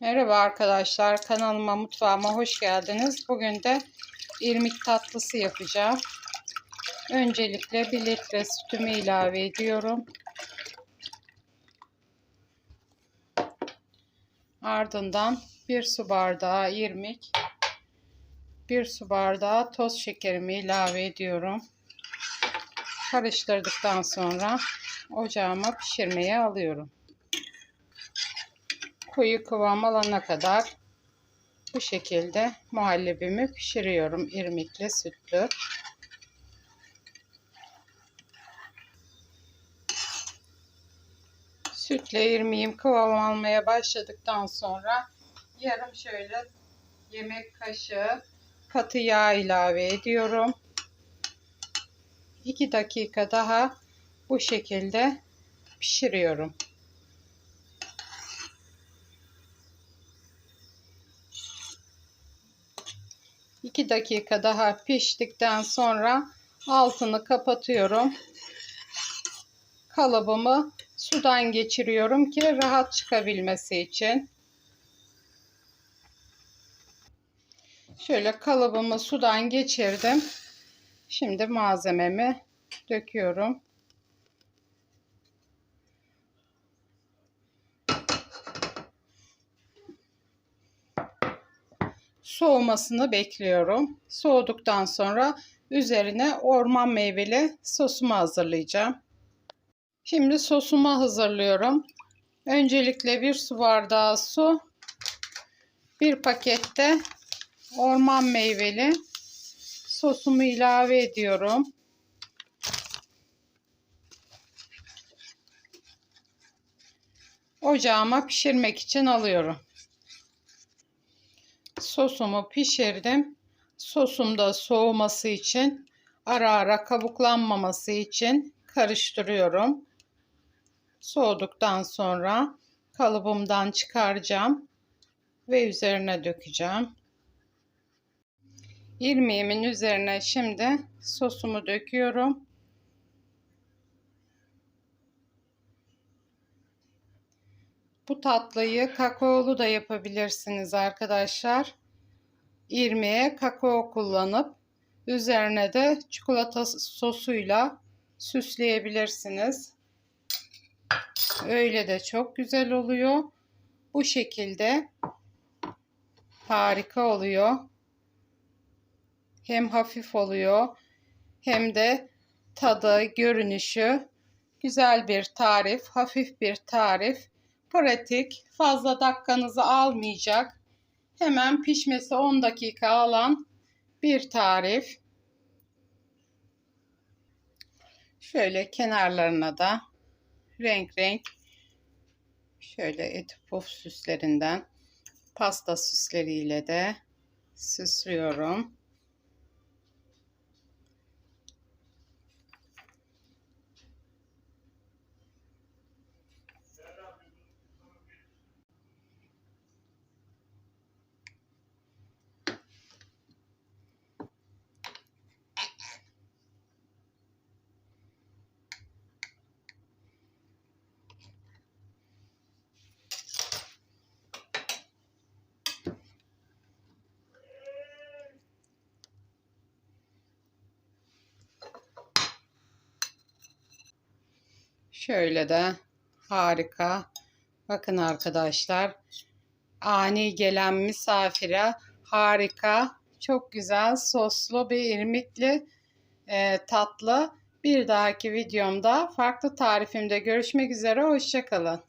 Merhaba arkadaşlar kanalıma mutfağıma hoş geldiniz. Bugün de irmik tatlısı yapacağım. Öncelikle 1 litre sütümü ilave ediyorum. Ardından 1 su bardağı irmik, 1 su bardağı toz şekerimi ilave ediyorum. Karıştırdıktan sonra ocağıma pişirmeye alıyorum koyu kıvam alana kadar bu şekilde muhallebimi pişiriyorum irmikli sütlü. Sütle irmiğim kıvam almaya başladıktan sonra yarım şöyle yemek kaşığı katı yağ ilave ediyorum. 2 dakika daha bu şekilde pişiriyorum. 2 dakika daha piştikten sonra altını kapatıyorum. Kalıbımı sudan geçiriyorum ki rahat çıkabilmesi için. Şöyle kalıbımı sudan geçirdim. Şimdi malzememi döküyorum. Soğumasını bekliyorum. Soğuduktan sonra üzerine orman meyveli sosumu hazırlayacağım. Şimdi sosumu hazırlıyorum. Öncelikle bir su bardağı su, bir pakette orman meyveli sosumu ilave ediyorum. Ocağıma pişirmek için alıyorum sosumu pişirdim. Sosum da soğuması için ara ara kabuklanmaması için karıştırıyorum. Soğuduktan sonra kalıbımdan çıkaracağım ve üzerine dökeceğim. İrmiğimin üzerine şimdi sosumu döküyorum. Bu tatlıyı kakaolu da yapabilirsiniz arkadaşlar. İrmiğe kakao kullanıp üzerine de çikolata sosuyla süsleyebilirsiniz. Öyle de çok güzel oluyor. Bu şekilde harika oluyor. Hem hafif oluyor hem de tadı, görünüşü güzel bir tarif, hafif bir tarif pratik, fazla dakikanızı almayacak, hemen pişmesi 10 dakika alan bir tarif. Şöyle kenarlarına da renk renk şöyle et puf süslerinden pasta süsleriyle de süslüyorum. Şöyle de harika. Bakın arkadaşlar. Ani gelen misafire harika. Çok güzel soslu bir irmikli e, tatlı. Bir dahaki videomda farklı tarifimde görüşmek üzere. Hoşçakalın.